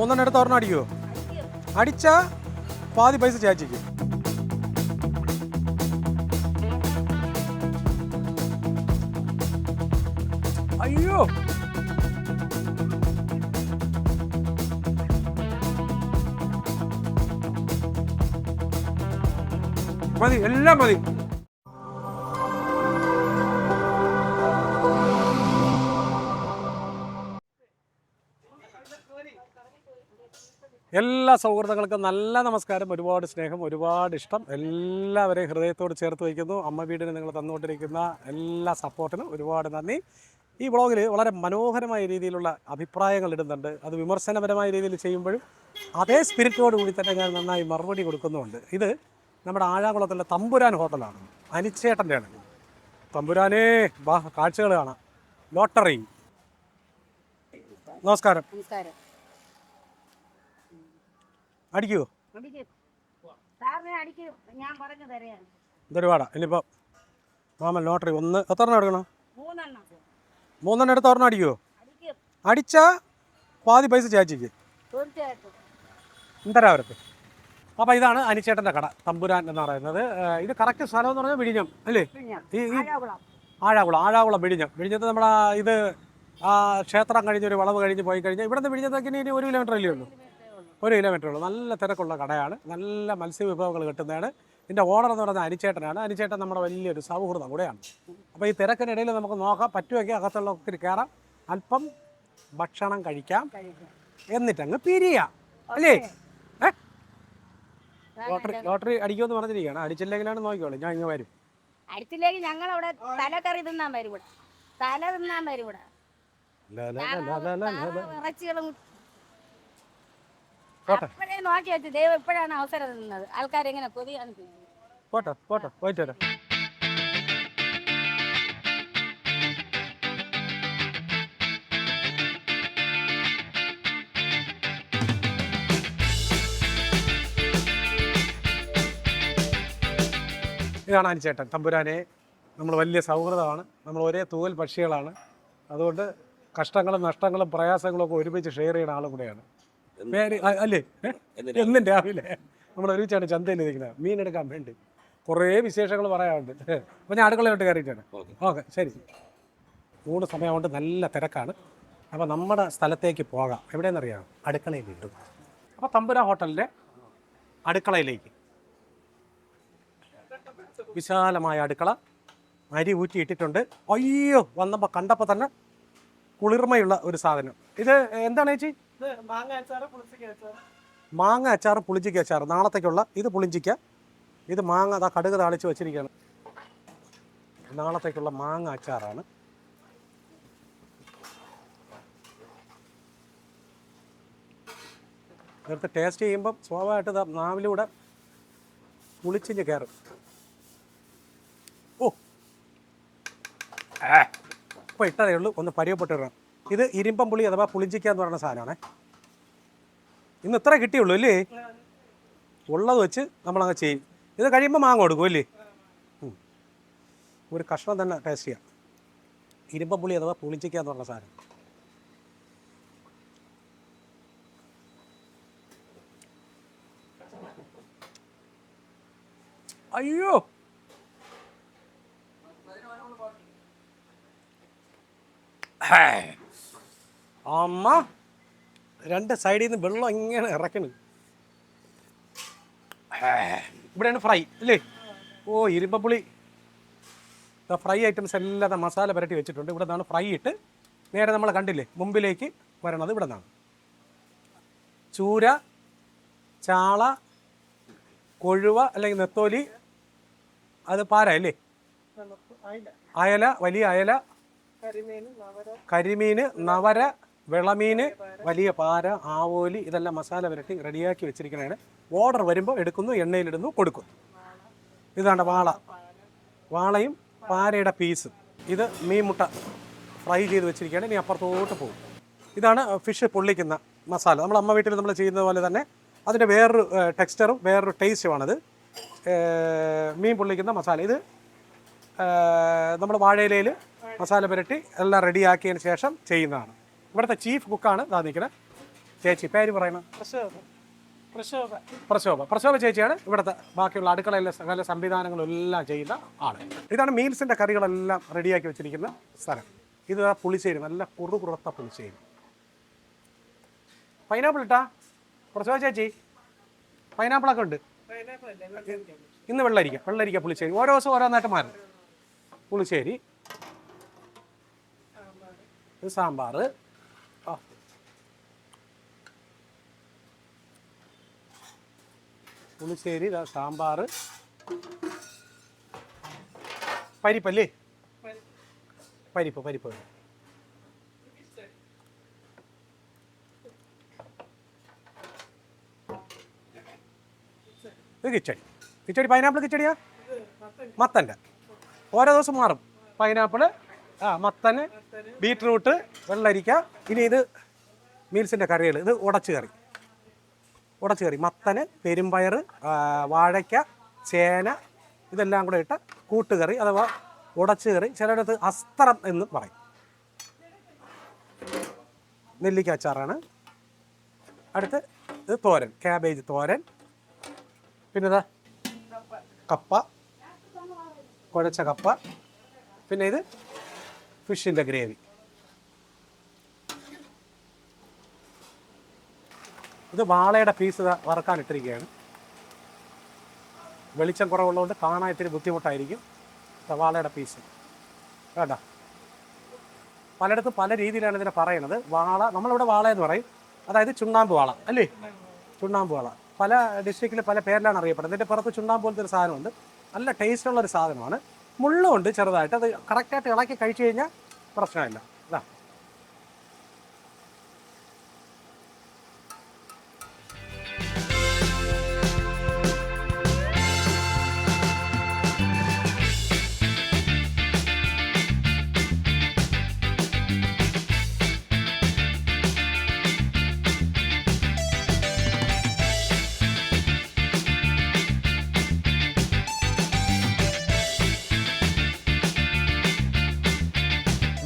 മൂന്നെണ്ണം എടുത്ത് ഒരെണ്ണം അടിക്കുമോ അടിച്ചാ പാതി പൈസ ചാച്ചിക്കും. അയ്യോ! മതി എല്ലാം മതി. എല്ലാ സൗഹൃദങ്ങൾക്കും നല്ല നമസ്കാരം ഒരുപാട് സ്നേഹം ഒരുപാട് ഇഷ്ടം. എല്ലാവരെയും ഹൃദയത്തോട് ചേർത്ത് വയ്ക്കുന്നു. അമ്മ വീടിന് നിങ്ങൾ തന്നുകൊണ്ടിരിക്കുന്ന എല്ലാ സപ്പോർട്ടിനും ഒരുപാട് നന്ദി. ഈ വ്ളോഗിൽ വളരെ മനോഹരമായ രീതിയിലുള്ള അഭിപ്രായങ്ങൾ ഇടുന്നുണ്ട്. അത് വിമർശനപരമായ രീതിയിൽ ചെയ്യുമ്പോഴും അതേ സ്പിരിറ്റോട് കൂടി തന്നെ ഞാൻ നന്നായി മറുപടി കൊടുക്കുന്നുമുണ്ട്. ഇത് നമ്മുടെ ആഴാകുളത്തുള്ള തമ്പുരാൻ ഹോട്ടലാണ്. അനിച്ചേട്ടന്റെയാണ്. തമ്പുരാനേ വാ കാഴ്ചകൾ കാണാം. ലോട്ടറി. നമസ്കാരം. നമസ്കാരം. അടിക്കുമോ അടിക്ക്. ഇനിയിപ്പോ ഇനിയിപ്പോൾ മാമൻ ലോട്ടറി ഒന്ന് എത്ര എണ്ണം എടുക്കണം? മൂന്നെണ്ണം. എടുത്ത് ഒരെണ്ണം അടിക്കുവോ അടിച്ച പാതി പൈസ ചേച്ചിക്ക്. തീർച്ചയായിട്ടും. അപ്പൊ അപ്പോൾ ഇതാണ് അനിച്ചേട്ടന്റെ കട തമ്പുരാൻ എന്ന് പറയുന്നത്. ഇത് കറക്റ്റ് സ്ഥലം എന്ന് പറഞ്ഞാൽ വിഴിഞ്ഞം അല്ലേ? ഈ ആഴാകുളം. ആഴാകുളം വിഴിഞ്ഞം. വിഴിഞ്ഞത്ത് നമ്മുടെ ഇത് ആ ക്ഷേത്രം കഴിഞ്ഞ് ഒരു വളവ് കഴിഞ്ഞ് പോയി കഴിഞ്ഞാൽ ഇവിടുന്ന് വിഴിഞ്ഞത്തേക്ക് ഇനി ഒരു കിലോമീറ്റർ അല്ലേ ഉള്ളൂ? ഒരു കിലോമീറ്റർ ഉള്ളൂ. നല്ല തിരക്കുള്ള കടയാണ്. നല്ല മത്സ്യവിഭവങ്ങൾ കിട്ടുന്നതാണ്. ഇതിന്റെ ഓർഡർ എന്ന് പറയുന്നത് അനിച്ചേട്ടനാണ്. അനിച്ചേട്ടൻ നമ്മുടെ വലിയൊരു സൗഹൃദം കൂടെയാണ്. അപ്പോൾ ഈ തിരക്കിനിടയിൽ നമുക്ക് നോക്കാം. പറ്റുമെങ്കിൽ അകത്തുള്ള ഒത്തിരി കയറാം അല്പം ഭക്ഷണം കഴിക്കാം. എന്നിട്ടങ്ങ് പിരിയാം. അല്ലേ? ലോട്ടറി ലോട്ടറി അടിക്കുമെന്ന് പറഞ്ഞിരിക്കുകയാണ്. അടിച്ചില്ലെങ്കിലാണ് നോക്കിക്കോളൂ. ഞാൻ ഇങ്ങ് വരും. അടിച്ചില്ലെങ്കിൽ ഞങ്ങൾ അവിടെ തല കറി തിന്നാൻ വരും ഇവിടെ. തല തിന്നാൻ വരും ഇവിടെ. ല, ല, ല, ല, ല, ല, ല, ല. ഇറച്ചികളും പോട്ടെ. അപ്പോഴേ നോക്കി വെച്ച് ദൈവം ഇപ്പോഴാണ് അവസരം തന്നത്. ആൾക്കാരെങ്ങനെ കൊതിയാണ് ചെയ്യുന്നത് പോട്ടെ പോട്ടെ. പോയിട്ട് വരാം. ഇതാണ് അനുചേട്ടൻ തമ്പുരാനെ. നമ്മൾ വലിയ സൗഹൃദമാണ്. നമ്മൾ ഒരേ തൂവൽ പക്ഷികളാണ്. അതുകൊണ്ട് കഷ്ടങ്ങളും നഷ്ടങ്ങളും പ്രയാസങ്ങളും ഒക്കെ ഒരുമിച്ച് ഷെയർ ചെയ്യുന്ന ആളും കൂടെയാണ്. പേര് അല്ലേ? എന്നും രാവിലെ നമ്മൾ ഒരുമിച്ചാണ് ചന്തയിൽ ഇരിക്കുന്നത്. മീൻ എടുക്കാൻ വേണ്ടി. കുറേ വിശേഷങ്ങൾ പറയാനുണ്ട്. അപ്പോൾ ഞാൻ അടുക്കളയോട്ട് കയറിയിട്ടാണ്. ഓക്കെ. ശരി. മൂന്ന് സമയമുണ്ട് നല്ല തിരക്കാണ്. അപ്പോൾ നമ്മുടെ സ്ഥലത്തേക്ക് പോകാം. എവിടെയെന്നറിയാം? അടുക്കളയിൽ കിട്ടും അപ്പോൾ തമ്പുര ഹോട്ടലിന്റെ അടുക്കളയിലേക്ക്. വിശാലമായ അടുക്കള. അരി ഊറ്റി ഇട്ടിട്ടുണ്ട്. അയ്യോ വന്നപ്പോൾ കണ്ടപ്പോൾ തന്നെ കുളിർമയുള്ള ഒരു സാധനം. ഇത് എന്താണ് ചേച്ചി? മാങ്ങ അച്ചാർ പുളിഞ്ചിക്ക അച്ചാർ നാളത്തേക്കുള്ള ഇത് പുളിഞ്ചിക്ക ഇത് മാങ്ങ അതാ കടുക് താളിച്ച് വെച്ചിരിക്കുകയാണ്. നാളത്തേക്കുള്ള മാങ്ങ അച്ചാറാണ്. നേരത്തെ ടേസ്റ്റ് ചെയ്യുമ്പം സ്വാഭാവികമായിട്ട് നാവിലൂടെ പുളിച്ചിഞ്ഞ് കയറും. ഓ. ഇപ്പോൾ ഇട്ടതേ ഉള്ളൂ. ഒന്ന് പരിയപ്പെട്ടിടണം ഇത് ഇരുമ്പം പുളി അഥവാ പുളിഞ്ചിക്ക എന്ന് പറയുന്ന സാധനമാണ്. ഇന്ന് ഇത്ര കിട്ടിയുള്ളൂ അല്ലേ ഉള്ളത് വെച്ച് നമ്മളങ്ങ് ചെയ്യും. ഇത് കഴിയുമ്പോൾ മാങ്ങ കൊടുക്കും അല്ലേ ഒരു കഷ്ണം തന്നെ ടേസ്റ്റ് ചെയ്യാം. ഇരുമ്പം പുളി അഥവാ പുളിഞ്ചിക്ക എന്ന് പറയുന്ന സാധനം. അയ്യോ! ഹേ. അമ്മ. രണ്ട് സൈഡിൽ നിന്ന് വെള്ളം ഇങ്ങനെ ഇറക്കണ്. ഇവിടെയാണ് ഫ്രൈ അല്ലേ? ഓ ഇരുമ്പപ്പുളി ഫ്രൈ ഐറ്റംസ് എല്ലാം മസാല പുരട്ടി വെച്ചിട്ടുണ്ട്. ഇവിടെ നിന്നാണ് ഫ്രൈ ഇട്ട് നേരെ നമ്മൾ കണ്ടില്ലേ മുമ്പിലേക്ക് വരണത് ഇവിടെ നിന്നാണ്. ചൂര ചാള കൊഴുവ അല്ലെങ്കിൽ നെത്തോലി അത് പാര അല്ലേ? അയല. വലിയ അയല. കരിമീൻ നവര. വിളമീന് വലിയ പാര ആവോലി ഇതെല്ലാം മസാല പുരട്ടി റെഡിയാക്കി വെച്ചിരിക്കുന്നതാണ് ഓർഡർ വരുമ്പോൾ എടുക്കുന്നു എണ്ണയിലിടുന്നു കൊടുക്കുന്നു ഇതാണ് വാള. വാളയും പാരയുടെ പീസും ഇത് മീൻ മുട്ട ഫ്രൈ ചെയ്ത് വെച്ചിരിക്കുകയാണ് ഇനി അപ്പുറത്തോട്ട് പോകും. ഇതാണ് ഫിഷ് പൊള്ളിക്കുന്ന മസാല. നമ്മൾ അമ്മ വീട്ടിൽ നമ്മൾ ചെയ്യുന്നത് പോലെ തന്നെ അതിന്റെ വേറൊരു ടെക്സ്ചറും വേറൊരു ടേസ്റ്റുമാണത് മീൻ പൊള്ളിക്കുന്ന മസാല. ഇത് നമ്മൾ വാഴയിലയിൽ മസാല പുരട്ടി എല്ലാം റെഡിയാക്കിയതിന് ശേഷം ചെയ്യുന്നതാണ്. ഇവിടുത്തെ ചീഫ് കുക്കാണ് ഇതാ നിൽക്കുന്നത് ചേച്ചി പേര് പറയണം. പ്രശോഭ. പ്രശോഭ. പ്രശോഭ. ചേച്ചിയാണ് ഇവിടുത്തെ ബാക്കിയുള്ള അടുക്കളയിലെ സകല സംവിധാനങ്ങളും എല്ലാം ചെയ്യുന്ന ആൾ. ഇതാണ് മീൽസിന്റെ കറികളെല്ലാം റെഡിയാക്കി വെച്ചിരിക്കുന്ന സ്ഥലം. ഇത് ആ പുളിശ്ശേരി നല്ല കുറു കുറുത്ത പുളിശ്ശേരി. പൈനാപ്പിൾ ഇട്ടാ? പ്രശോഭ ചേച്ചി പൈനാപ്പിളൊക്കെ ഉണ്ട്. ഇന്ന് വെള്ളരിക്ക വെള്ളരിക്ക പുളിശ്ശേരി. ഓരോ ദിവസം ഓരോന്നായിട്ട് മാറും. പുളിശ്ശേരി സാമ്പാറ്. സാമ്പാർ ആ. പുളിശ്ശേരി സാമ്പാർ പരിപ്പല്ലേ? പരിപ്പ് പരിപ്പ്. ഇത് കിച്ചടി. കിച്ചടി പൈനാപ്പിൾ കിച്ചടിയാ? മത്തന്റെ. ഓരോ ദിവസം മാറും. പൈനാപ്പിൾ ആ മത്തന് ബീട്രൂട്ട് വെള്ളരിക്ക. ഇനി ഇത് മീൽസിന്റെ കറികൾ ഇത് ഉടച്ച് കറി. ഉടച്ച് കറി. മത്തന് പെരുമ്പയർ വാഴയ്ക്ക ചേന ഇതെല്ലാം കൂടെ ഇട്ട കൂട്ടുകറി അഥവാ ഉടച്ച് കറി. ചിലയിടത്ത് അസ്ത്രം എന്ന് പറയും. നെല്ലിക്ക അച്ചാറാണ്. അടുത്ത് ഇത് തോരൻ. ക്യാബേജ് തോരൻ. പിന്നെ ഇതാ കപ്പ. കുഴച്ച കപ്പ. പിന്നെ ഇത് ഫിഷിന്റെ ഗ്രേവി ഇത് വാളയുടെ പീസ് വറക്കാൻ ഇട്ടിരിക്കുകയാണ്. വെളിച്ചം കുറവുള്ളതുകൊണ്ട് കാണാൻ ഇത്തിരി ബുദ്ധിമുട്ടായിരിക്കും. വാളയുടെ പീസ് വേണ്ട പലയിടത്തും പല രീതിയിലാണ് ഇതിനെ പറയുന്നത്. വാള നമ്മളിവിടെ വാള എന്ന് പറയും. അതായത് ചുണ്ണാമ്പ് വാള അല്ലേ? ചുണ്ണാമ്പ് വാള. പല ഡിസ്ട്രിക്റ്റിൽ പല പേരിലാണ് അറിയപ്പെടുന്നത്. ഇതിന്റെ പുറത്ത് ചുണ്ണാമ്പ് പോലത്തെ ഒരു സാധനമുണ്ട്. നല്ല ടേസ്റ്റുള്ള ഒരു സാധനമാണ്. മുള്ളുണ്ട് ചെറുതായിട്ട് അത് കറക്റ്റായിട്ട് ഇളക്കി കഴിച്ചു കഴിഞ്ഞാൽ പ്രശ്നമില്ല.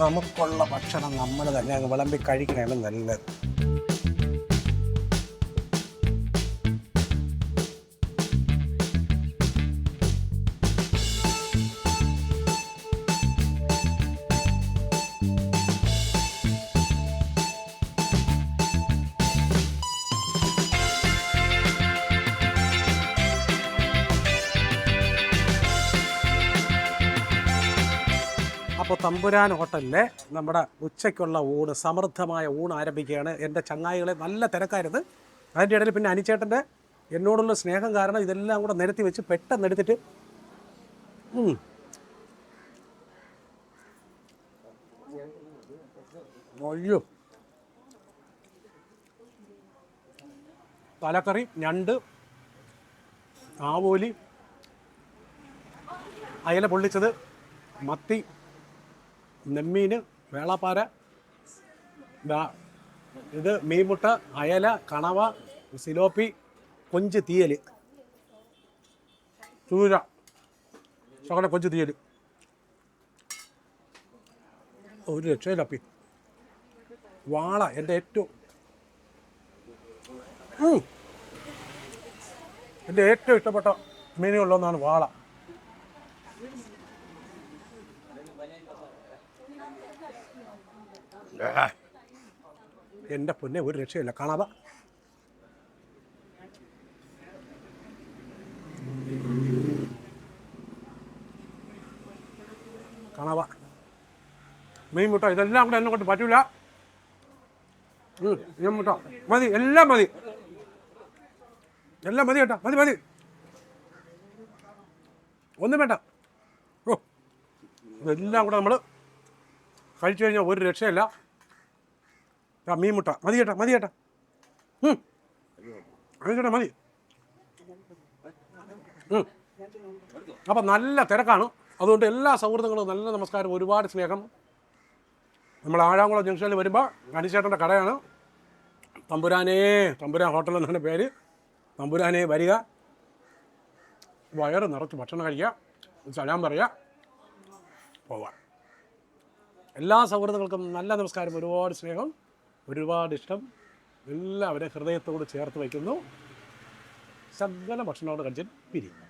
നമുക്കുള്ള ഭക്ഷണം നമ്മൾ തന്നെ അങ്ങ് വിളമ്പി കഴിക്കണതാണ് നല്ലത്. അപ്പോൾ തമ്പുരാൻ ഹോട്ടലിലെ നമ്മുടെ ഉച്ചയ്ക്കുള്ള ഊണ് സമൃദ്ധമായ ഊണ് ആരംഭിക്കുകയാണ്. എന്റെ ചങ്ങായികളെ നല്ല തിരക്കായിരുന്നു. അതിന്റെ ഇടയിൽ പിന്നെ അനിച്ചേട്ടന്റെ എന്നോടുള്ള സ്നേഹം കാരണം ഇതെല്ലാം കൂടെ നിരത്തി വെച്ച് പെട്ടെന്ന് എടുത്തിട്ട്. അയ്യോ. തലക്കറി ഞണ്ട് ആവോലി അയല പൊള്ളിച്ചത് മത്തി നെമ്മീൻ വേളാപ്പാര ഇത് മീൻമുട്ട അയല കണവ സിലോപ്പി കൊഞ്ച് തീയൽ ചൂര ചോക്കട കൊഞ്ച് തീയൽ ഒരു രക്ഷയില്ലപ്പി വാള എന്റെ ഏറ്റവും. എന്റെ ഏറ്റവും ഇഷ്ടപ്പെട്ട മീനുകളിലൊന്നാണ് വാള. എന്റെ പൊന്നെ ഒരു രക്ഷയില്ല. കാണാത കാണാവ മീൻ മുട്ട ഇതെല്ലാം കൂടെ എന്നെ കൊണ്ട് പറ്റൂല. മീൻ മുട്ട. മതി എല്ലാം മതി. എല്ലാം മതി കേട്ടോ മതി മതി. ഒന്നും വേണ്ട. ഓ ഇതെല്ലാം കൂടെ നമ്മൾ കഴിച്ചു കഴിഞ്ഞാൽ ഒരു രക്ഷയില്ല. ആ മീൻ മുട്ട. മതി ചേട്ടാ മതി ചേട്ടാ അങ്ങനെ ചേട്ടാ മതി. അപ്പം നല്ല തിരക്കാണ്. അതുകൊണ്ട് എല്ലാ സൗഹൃദങ്ങളും നല്ല നമസ്കാരം ഒരുപാട് സ്നേഹം. നമ്മൾ ആഴാങ്കുളം ജംഗ്ഷനിൽ വരുമ്പോൾ ഗണിച്ചേട്ടന്റെ കടയാണ്. തമ്പുരാനേ തമ്പുരാൻ ഹോട്ടൽ എന്നാണ് പേര്. തമ്പുരാനേ വരിക. വയറ് നിറച്ച് ഭക്ഷണം കഴിക്കുക. സലാം പറയുക. പോവാം. എല്ലാ സൗഹൃദങ്ങൾക്കും നല്ല നമസ്കാരം ഒരുപാട് സ്നേഹം. ഒരുപാട് ഇഷ്ടം എല്ലാവരും ഹൃദയത്തോട് ചേർത്ത് വയ്ക്കുന്നു. സകല ഭക്ഷണോട് കഴിച്ചിട്ട് പിരിയും.